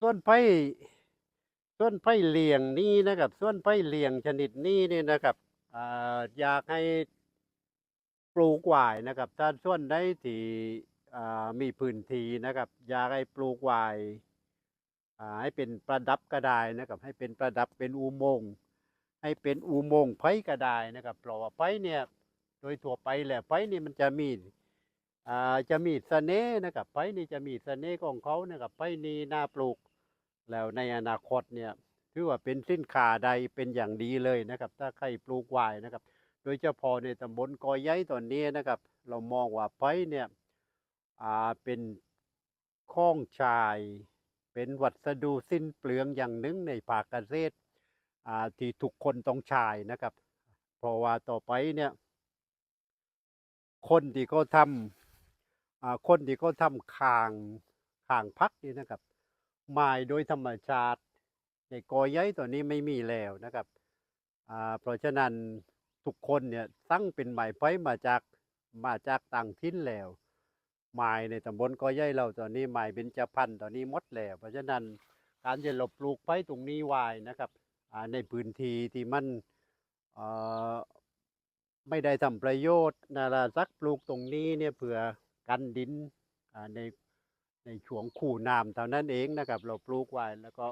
ส่วนไผ่ส่วนไผ่เลียงนี่นะครับ ส่วนไผ่เลียงชนิดนี้นี่นะครับออยากให้ปลูกหวายนะครับ ถ้าส่วนใดที่มีพื้นที่นะครับ อยากให้ปลูกหวายให้เป็นประดับก็ได้นะครับ ให้เป็นประดับเป็นอุโมงค์ให้เป็นอุโมงค์ไผ่ก็ได้นะครับเพราะว่าไผ่เนี่ย โดยทั่วไปแหละไผ่นี่มันจะมี อ่าจะมีเสน่ห์นะครับไผ่นี่จะมีเสน่ห์ของเขานะครับไผ่นี่น่าปลูก แล้วในอนาคตเนี่ยถือว่าเป็นสินค้าใดเป็นอย่างดีเลยนะครับ ถ้าใครปลูกไว้นะครับ โดยเฉพาะในตำบลกอใหญ่ตอนนี้นะครับ เรามองว่าไผ่เนี่ยอ่าเป็นข้องชายเป็นวัสดุสิ้นเปลืองอย่างหนึ่งในภาคเกษตรอ่าที่ทุกคนต้องใช้นะครับ เพราะว่าต่อไปเนี่ย คนที่เขาทำอ่า คนที่เขาทำคางคางพักนี่นะครับไม้โดยธรรมชาติในกอใหญ่ตัวนี้ไม่มีแล้วนะครับเพราะฉะนั้นทุกคนเนี่ยสั่งเป็นไม้ไผ่มาจากมาจากต่างถิ่นแล้วไม้ในตำบลกอใหญ่เราตอนนี้ไม้เบญจพรรณตอนนี้หมดแล้ว เพราะฉะนั้นการจะหลบปลูกไผ่ตรงนี้ไว้นะครับในพื้นที่ที่มันไม่ได้ทำประโยชน์นาราสักปลูกตรงนี้เนี่ยเผื่อ กันดินในในช่วงคู่น้ำเท่านั้นเองนะครับ เราปลูกไว้แล้วก็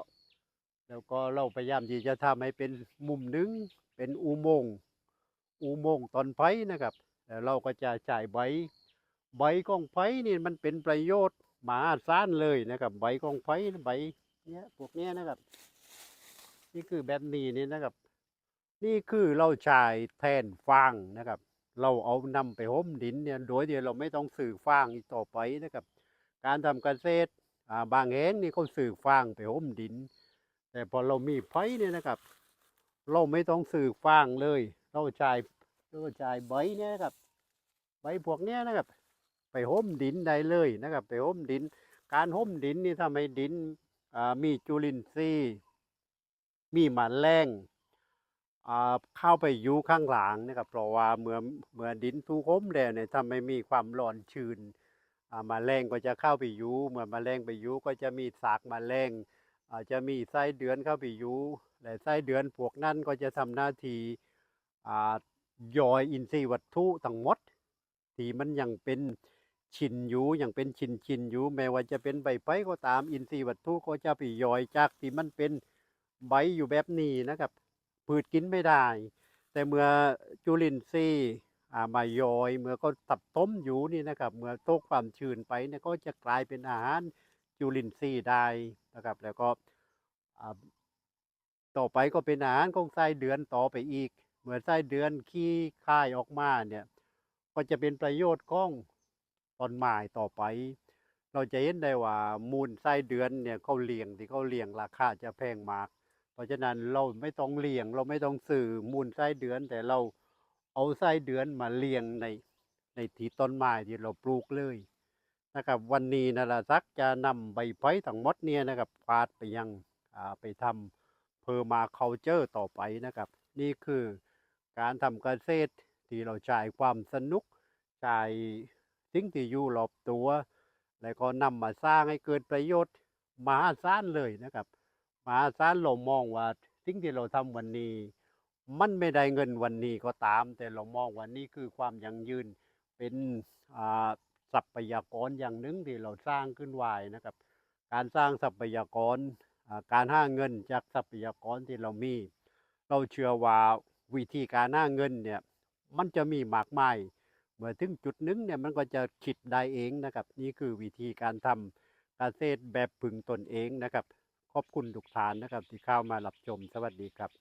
แล้วก็เราพยายามที่จะทำให้เป็นมุมหนึงเป็นอุโมงค์อุโมงค์ต้นไผ่นะครับแล้วเราก็จะจ่ายใบใบของไผ่นี่มันเป็นประโยชน์มหาศาลเลยนะครับ ใบของไผ่ใบเนี้ยพวกเนี้ยนะครับ นี่คือแบบนี้นี่นะครับ นี่คือเราใช้แทนฟางนะครับ เราเอานำไปห่มดินเนี่ยโดยที่เราไม่ต้องสื่อฟางอีกต่อไปนะครับ การทำเกษตรบางแห่งนี่เขาสื่อฟางไปห่มดิน แต่พอเรามีไผ่เนี่ยนะครับ เราไม่ต้องสื่อฟางเลย เราใช้เราใช้ใบเนี่ยนะครับใบพวกเนี้ยนะครับ ไปห่มดินได้เลยนะครับ ไปห่มดิน การห่มดินนี่ทำให้ดินมีจุลินทรีย์มีแมลงอ่า เข้าไปอยู่ข้างหลังนะครับเพราะว่าเมื่อเมื่อดินถูกห่มแล้วเนี่ยทำให้มีความร้อนชื้นอ่าแมลงก็จะเข้าไปอยู่เมื่อแมลงไปอยู่ก็จะมีสากแมลงอาจจะมีไส้เดือนเข้าไปอยู่และไส้เดือนพวกนั้นก็จะทำหน้าที่ย่อยอินทรีย์วัตถุทั้งหมดที่มันยังเป็นชินอยู่ยังเป็นชินชินอยู่แม้ว่าจะเป็นใบไผ่ก็ตามอินทรีย์วัตถุก็จะไปย่อยจากที่มันเป็นใบอยู่แบบนี้นะครับ พืชกินไม่ได้ แต่เมื่อจุลินทรีย์อ่ามาย่อย เมื่อก็ตับต้มอยู่นี่นะครับ เมื่อโตกความชื้นไปเนี่ยก็จะกลายเป็นอาหารจุลินทรีย์ได้นะครับ แล้วก็อ่าต่อไปก็เป็นอาหารของไส้เดือนต่อไปอีก เมื่อไส้เดือนขี้คายออกมาเนี่ยก็จะเป็นประโยชน์ของต้นไม้ต่อไป เราจะเห็นได้ว่ามูลไส้เดือนเนี่ยเขาเลี้ยงที่เขาเลี้ยงราคาจะแพงมาก เพราะฉะนั้นเราไม่ต้องเลี้ยง เราไม่ต้องสื่อมูลไส้เดือน แต่เราเอาไส้เดือนมาเลี้ยงในในที่ต้นไม้ที่เราปลูกเลยนะครับ วันนี้นะละซักจะนำใบไผ่ทั้งหมดเนี่ยนะครับพาดไปยังไปทำเพอร์มาเคาเจอร์ต่อไปนะครับ นี่คือการทำเกษตรที่เราใช้ความสนุกใช้สิ่งที่อยู่รอบตัว แล้วก็นำมาสร้างให้เกิดประโยชน์มหาศาลเลยนะครับ มหาศาลเรามองว่าสิ่งที่เราทำวันนี้ มันไม่ได้เงินวันนี้ก็ตาม แต่เรามองว่านี่คือความยั่งยืนเป็นอ่าทรัพยากรอย่างหนึ่งที่เราสร้างขึ้นไว้นะครับ การสร้างทรัพยากรการห้าเงินจากทรัพยากรที่เรามี เราเชื่อว่าวิธีการห้าเงินเนี่ยมันจะมีมากมายเมื่อถึงจุดหนึงเนี่ยมันก็จะคิดได้เองนะครับ นี่คือวิธีการทำเกษตรแบบพึงตนเองนะครับ ขอบคุณทุกท่านนะครับ ที่เข้ามารับชม สวัสดีครับ